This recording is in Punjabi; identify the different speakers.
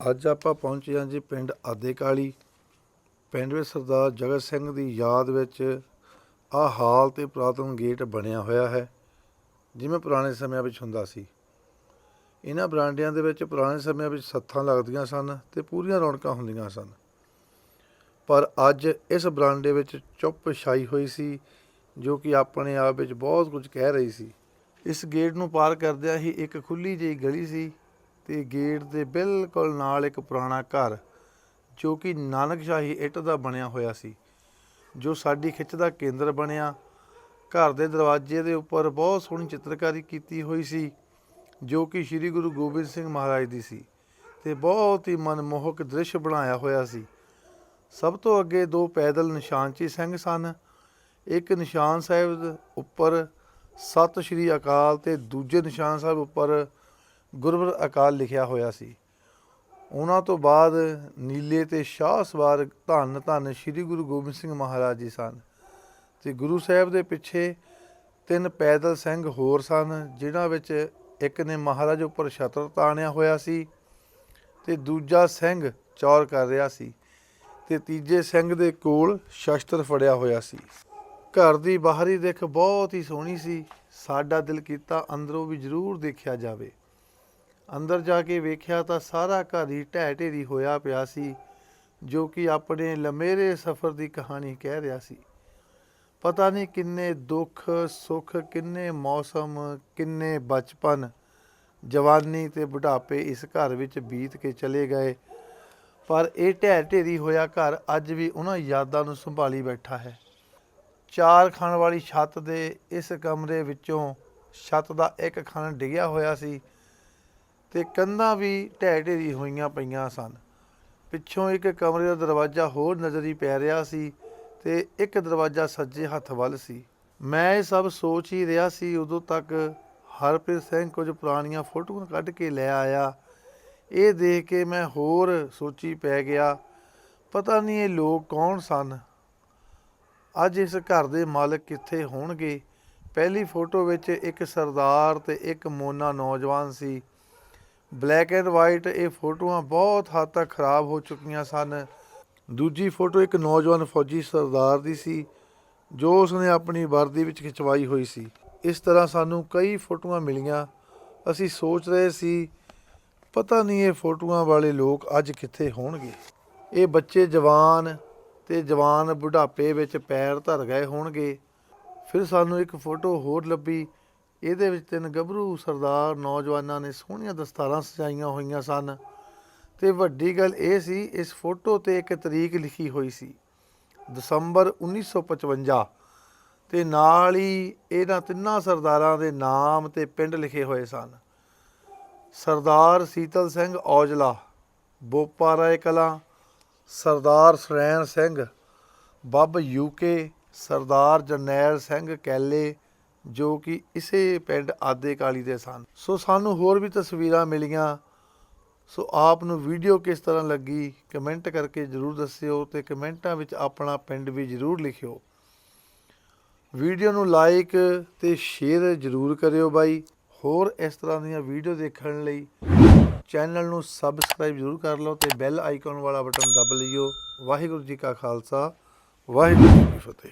Speaker 1: ਅੱਜ ਆਪਾਂ ਪਹੁੰਚੇ ਹਾਂ ਜੀ ਪਿੰਡ ਆਦੇਕਾਲੀ। ਪਿੰਡ ਵਿੱਚ ਸਰਦਾਰ ਜਗਤ ਸਿੰਘ ਦੀ ਯਾਦ ਵਿੱਚ ਆ ਹਾਲ ਤੇ ਪੁਰਾਤਨ ਗੇਟ ਬਣਿਆ ਹੋਇਆ ਹੈ, ਜਿਵੇਂ ਪੁਰਾਣੇ ਸਮਿਆਂ ਵਿੱਚ ਹੁੰਦਾ ਸੀ। ਇਹਨਾਂ ਬਰਾਂਡਿਆਂ ਦੇ ਵਿੱਚ ਪੁਰਾਣੇ ਸਮਿਆਂ ਵਿੱਚ ਸੱਥਾਂ ਲੱਗਦੀਆਂ ਸਨ ਤੇ ਪੂਰੀਆਂ ਰੌਣਕਾਂ ਹੁੰਦੀਆਂ ਸਨ। ਪਰ ਅੱਜ ਇਸ ਬਰਾਂਡੇ ਵਿੱਚ ਚੁੱਪ ਛਾਈ ਹੋਈ ਸੀ, ਜੋ ਕਿ ਆਪਣੇ ਆਪ ਵਿੱਚ ਬਹੁਤ ਕੁਝ ਕਹਿ ਰਹੀ ਸੀ। ਇਸ ਗੇਟ ਨੂੰ ਪਾਰ ਕਰਦਿਆਂ ਹੀ ਇੱਕ ਖੁੱਲੀ ਜਿਹੀ ਗਲੀ ਸੀ ਤੇ ਗੇਟ ਦੇ ਬਿਲਕੁਲ ਨਾਲ ਇੱਕ ਪੁਰਾਣਾ ਘਰ, ਜੋ ਕਿ ਨਾਨਕਸ਼ਾਹੀ ਇੱਟ ਦਾ ਬਣਿਆ ਹੋਇਆ ਸੀ, ਜੋ ਸਾਡੀ ਖਿੱਚ ਦਾ ਕੇਂਦਰ ਬਣਿਆ। ਘਰ ਦੇ ਦਰਵਾਜ਼ੇ ਦੇ ਉੱਪਰ ਬਹੁਤ ਸੋਹਣੀ ਚਿੱਤਰਕਾਰੀ ਕੀਤੀ ਹੋਈ ਸੀ, ਜੋ ਕਿ ਸ੍ਰੀ ਗੁਰੂ ਗੋਬਿੰਦ ਸਿੰਘ ਮਹਾਰਾਜ ਦੀ ਸੀ ਤੇ ਬਹੁਤ ਹੀ ਮਨਮੋਹਕ ਦ੍ਰਿਸ਼ ਬਣਾਇਆ ਹੋਇਆ ਸੀ। ਸਭ ਤੋਂ ਅੱਗੇ ਦੋ ਪੈਦਲ ਨਿਸ਼ਾਨਚੀ ਸਿੰਘ ਸਨ, ਇੱਕ ਨਿਸ਼ਾਨ ਸਾਹਿਬ ਉੱਪਰ ਸਤਿ ਸ਼੍ਰੀ ਅਕਾਲ ਤੇ ਦੂਜੇ ਨਿਸ਼ਾਨ ਸਾਹਿਬ ਉੱਪਰ ਗੁਰਬਰ ਅਕਾਲ ਲਿਖਿਆ ਹੋਇਆ ਸੀ। ਉਹਨਾਂ ਤੋਂ ਬਾਅਦ ਨੀਲੇ ਤੇ ਸ਼ਾਹ ਸਵਾਰ ਧੰਨ ਧੰਨ ਸ੍ਰੀ ਗੁਰੂ ਗੋਬਿੰਦ ਸਿੰਘ ਮਹਾਰਾਜ ਜੀ ਸਨ ਤੇ ਗੁਰੂ ਸਾਹਿਬ ਦੇ ਪਿੱਛੇ ਤਿੰਨ ਪੈਦਲ ਸਿੰਘ ਹੋਰ ਸਨ, ਜਿਨ੍ਹਾਂ ਵਿੱਚ ਇੱਕ ਨੇ ਮਹਾਰਾਜ ਉੱਪਰ ਛਤਰ ਤਾਣਿਆ ਹੋਇਆ ਸੀ ਤੇ ਦੂਜਾ ਸਿੰਘ ਚੌਰ ਕਰ ਰਿਹਾ ਸੀ ਤੇ ਤੀਜੇ ਸਿੰਘ ਦੇ ਕੋਲ ਸ਼ਸਤਰ ਫੜਿਆ ਹੋਇਆ ਸੀ। ਘਰ ਦੀ ਬਾਹਰੀ ਦਿੱਖ ਬਹੁਤ ਹੀ ਸੋਹਣੀ ਸੀ। ਸਾਡਾ ਦਿਲ ਕੀਤਾ ਅੰਦਰੋਂ ਵੀ ਜ਼ਰੂਰ ਦੇਖਿਆ ਜਾਵੇ। ਅੰਦਰ ਜਾ ਕੇ ਵੇਖਿਆ ਤਾਂ ਸਾਰਾ ਘਰ ਹੀ ਢਹਿ ਢੇਰੀ ਹੋਇਆ ਪਿਆ ਸੀ, ਜੋ ਕਿ ਆਪਣੇ ਲਮੇਰੇ ਸਫ਼ਰ ਦੀ ਕਹਾਣੀ ਕਹਿ ਰਿਹਾ ਸੀ। ਪਤਾ ਨਹੀਂ ਕਿੰਨੇ ਦੁੱਖ, ਸੁੱਖ, ਕਿੰਨੇ ਮੌਸਮ, ਕਿੰਨੇ ਬਚਪਨ, ਜਵਾਨੀ ਤੇ ਬੁਢਾਪੇ ਇਸ ਘਰ ਵਿੱਚ ਬੀਤ ਕੇ ਚਲੇ ਗਏ। ਪਰ ਇਹ ਢਹਿ ਢੇਰੀ ਹੋਇਆ ਘਰ ਅੱਜ ਵੀ ਉਹਨਾਂ ਯਾਦਾਂ ਨੂੰ ਸੰਭਾਲੀ ਬੈਠਾ ਹੈ। ਚਾਰ ਖਾਣ ਵਾਲੀ ਛੱਤ ਦੇ ਇਸ ਕਮਰੇ ਵਿੱਚੋਂ ਛੱਤ ਦਾ ਇੱਕ ਖਾਨਾ ਡਿੱਗਿਆ ਹੋਇਆ ਸੀ। ਤੇ ਕੰਧਾਂ ਵੀ ਢਹਿ ਢੇਰੀ ਹੋਈਆਂ ਪਈਆਂ ਸਨ। ਪਿੱਛੋਂ ਇੱਕ ਕਮਰੇ ਦਾ ਦਰਵਾਜ਼ਾ ਹੋਰ ਨਜ਼ਰੀ ਪੈ ਰਿਹਾ ਸੀ ਤੇ ਇੱਕ ਦਰਵਾਜ਼ਾ ਸੱਜੇ ਹੱਥ ਵੱਲ ਸੀ। ਮੈਂ ਇਹ ਸਭ ਸੋਚ ਹੀ ਰਿਹਾ ਸੀ ਉਦੋਂ ਤੱਕ ਹਰਪ੍ਰੀਤ ਸਿੰਘ ਕੁਝ ਪੁਰਾਣੀਆਂ ਫੋਟੋਆਂ ਕੱਢ ਕੇ ਲੈ ਆਇਆ। ਇਹ ਦੇਖ ਕੇ ਮੈਂ ਹੋਰ ਸੋਚੀ ਪੈ ਗਿਆ, ਪਤਾ ਨਹੀਂ ਇਹ ਲੋਕ ਕੌਣ ਸਨ। ਅੱਜ ਇਸ ਘਰ ਦੇ ਮਾਲਕ ਕਿੱਥੇ ਹੋਣਗੇ? ਪਹਿਲੀ ਫੋਟੋ ਵਿੱਚ ਇੱਕ ਸਰਦਾਰ ਤੇ ਇੱਕ ਮੋਨਾ ਨੌਜਵਾਨ ਸੀ। ਬਲੈਕ ਐਂਡ ਵਾਈਟ ਇਹ ਫੋਟੋਆਂ ਬਹੁਤ ਹੱਦ ਤੱਕ ਖਰਾਬ ਹੋ ਚੁੱਕੀਆਂ ਸਨ। ਦੂਜੀ ਫੋਟੋ ਇੱਕ ਨੌਜਵਾਨ ਫੌਜੀ ਸਰਦਾਰ ਦੀ ਸੀ, ਜੋ ਉਸਨੇ ਆਪਣੀ ਵਰਦੀ ਵਿੱਚ ਖਿਚਵਾਈ ਹੋਈ ਸੀ। ਇਸ ਤਰ੍ਹਾਂ ਸਾਨੂੰ ਕਈ ਫੋਟੋਆਂ ਮਿਲੀਆਂ। ਅਸੀਂ ਸੋਚ ਰਹੇ ਸੀ, ਪਤਾ ਨਹੀਂ ਇਹ ਫੋਟੋਆਂ ਵਾਲੇ ਲੋਕ ਅੱਜ ਕਿੱਥੇ ਹੋਣਗੇ। ਇਹ ਬੱਚੇ ਜਵਾਨ ਤੇ ਜਵਾਨ ਬੁਢਾਪੇ ਵਿੱਚ ਪੈਰ ਧਰ ਗਏ ਹੋਣਗੇ। ਫਿਰ ਸਾਨੂੰ ਇੱਕ ਫੋਟੋ ਹੋਰ ਲੱਭੀ। ਇਹਦੇ ਵਿੱਚ ਤਿੰਨ ਗੱਭਰੂ ਸਰਦਾਰ ਨੌਜਵਾਨਾਂ ਨੇ ਸੋਹਣੀਆਂ ਦਸਤਾਰਾਂ ਸਜਾਈਆਂ ਹੋਈਆਂ ਸਨ ਤੇ ਵੱਡੀ ਗੱਲ ਇਹ ਸੀ, ਇਸ ਫੋਟੋ ਤੇ ਇੱਕ ਤਰੀਕ ਲਿਖੀ ਹੋਈ ਸੀ, ਦਸੰਬਰ 1955 ਤੇ ਨਾਲ ਹੀ ਇਹਨਾਂ ਤਿੰਨਾਂ ਸਰਦਾਰਾਂ ਦੇ ਨਾਮ ਤੇ ਪਿੰਡ ਲਿਖੇ ਹੋਏ ਸਨ। ਸਰਦਾਰ ਸੀਤਲ ਸਿੰਘ ਔਜਲਾ, ਬੋਪਾ ਰਾਏ ਕਲਾਂ, ਸਰਦਾਰ ਸੁਰੈਣ ਸਿੰਘ, ਬੱਬ ਯੂਕੇ ਸਰਦਾਰ ਜਰਨੈਲ ਸਿੰਘ ਕੈਲੇ ਜੋ ਕਿ ਇਸੇ ਪਿੰਡ ਆਦੇ ਕਾਲੀ ਦੇ ਸਨ। ਸੋ ਸਾਨੂੰ ਹੋਰ ਵੀ ਤਸਵੀਰਾਂ ਮਿਲੀਆਂ। ਸੋ ਆਪ ਨੂੰ ਵੀਡੀਓ ਕਿਸ ਤਰ੍ਹਾਂ ਲੱਗੀ, ਕਮੈਂਟ ਕਰਕੇ ਜਰੂਰ ਦੱਸਿਓ ਤੇ ਕਮੈਂਟਾਂ ਵਿੱਚ ਆਪਣਾ ਪਿੰਡ ਵੀ ਜਰੂਰ ਲਿਖਿਓ। ਵੀਡੀਓ ਨੂੰ ਲਾਈਕ ਤੇ ਸ਼ੇਅਰ ਜਰੂਰ ਕਰਿਓ ਬਾਈ। ਹੋਰ ਇਸ ਤਰ੍ਹਾਂ ਦੀਆਂ ਵੀਡੀਓ ਦੇਖਣ ਲਈ ਚੈਨਲ ਨੂੰ ਸਬਸਕ੍ਰਾਈਬ ਜਰੂਰ ਕਰ ਲਓ ਤੇ ਬੈਲ ਆਈਕਨ ਵਾਲਾ ਬਟਨ ਦਬ ਲਿਓ। ਵਾਹਿਗੁਰੂ ਜੀ ਕਾ ਖਾਲਸਾ, ਵਾਹਿਗੁਰੂ ਜੀ ਕੀ ਫਤਿਹ।